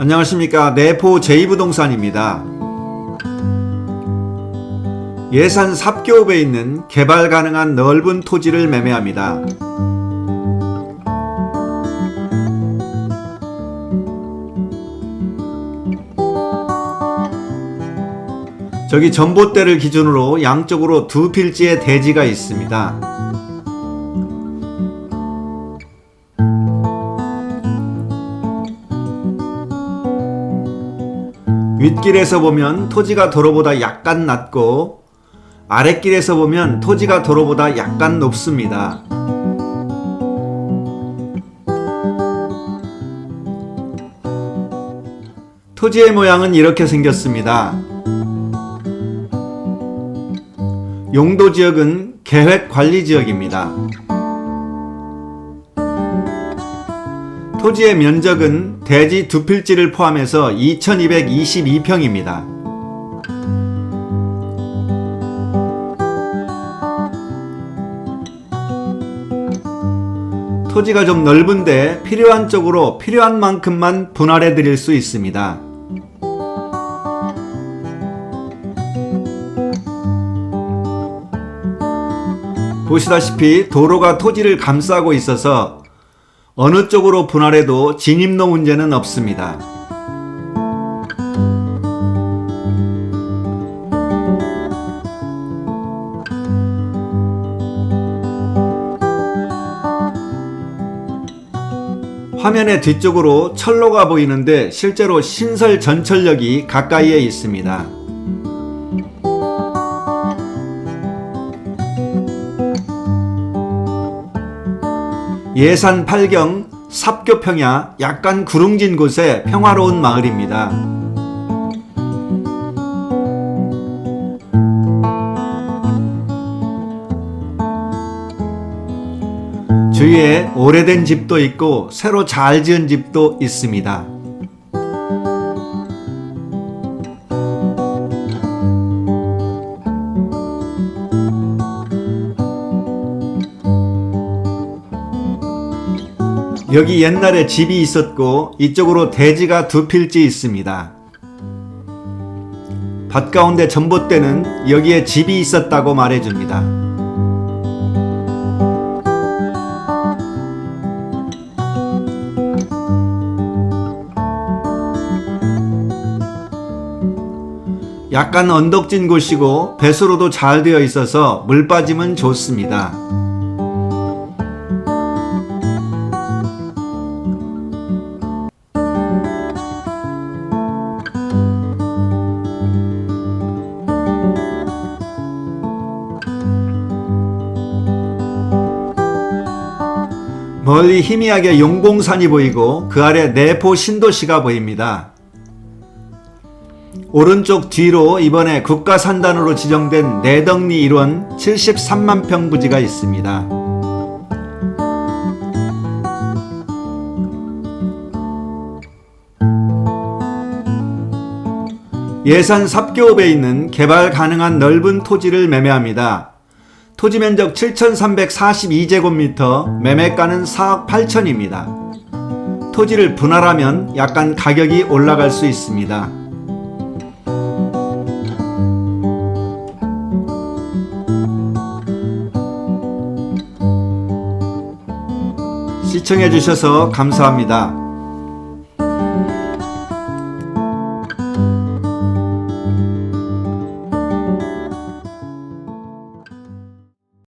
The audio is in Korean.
안녕하십니까. 내포 제2부동산입니다. 예산 삽교읍에 있는 개발 가능한 넓은 토지를 매매합니다. 저기 전봇대를 기준으로 양쪽으로 두 필지의 대지가 있습니다. 윗길에서 보면 토지가 도로보다 약간 낮고 아랫길에서 보면 토지가 도로보다 약간 높습니다. 토지의 모양은 이렇게 생겼습니다. 용도 지역은 계획 관리 지역입니다. 토지의 면적은 대지 두 필지를 포함해서 2222평입니다. 토지가 좀 넓은데 필요한 쪽으로 필요한 만큼만 분할해 드릴 수 있습니다. 보시다시피 도로가 토지를 감싸고 있어서 어느 쪽으로 분할해도 진입로 문제는 없습니다. 화면의 뒤쪽으로 철로가 보이는데 실제로 신설 전철역이 가까이에 있습니다. 예산 8경 삽교 평야 약간 구릉진 곳의 평화로운 마을입니다. 주위에 오래된 집도 있고 새로 잘 지은 집도 있습니다. 여기 옛날에 집이 있었고 이쪽으로 대지가 두 필지 있습니다. 밭 가운데 전봇대는 여기에 집이 있었다고 말해줍니다. 약간 언덕진 곳이고 배수로도 잘 되어 있어서 물 빠짐은 좋습니다. 멀리 희미하게 용봉산이 보이고 그 아래 내포 신도시가 보입니다. 오른쪽 뒤로 이번에 국가산단으로 지정된 내덕리 일원 73만 평 부지가 있습니다. 예산 삽교읍에 있는 개발 가능한 넓은 토지를 매매합니다. 토지 면적 7,342제곱미터, 매매가는 4억 8천입니다. 토지를 분할하면 약간 가격이 올라갈 수 있습니다. 시청해 주셔서 감사합니다.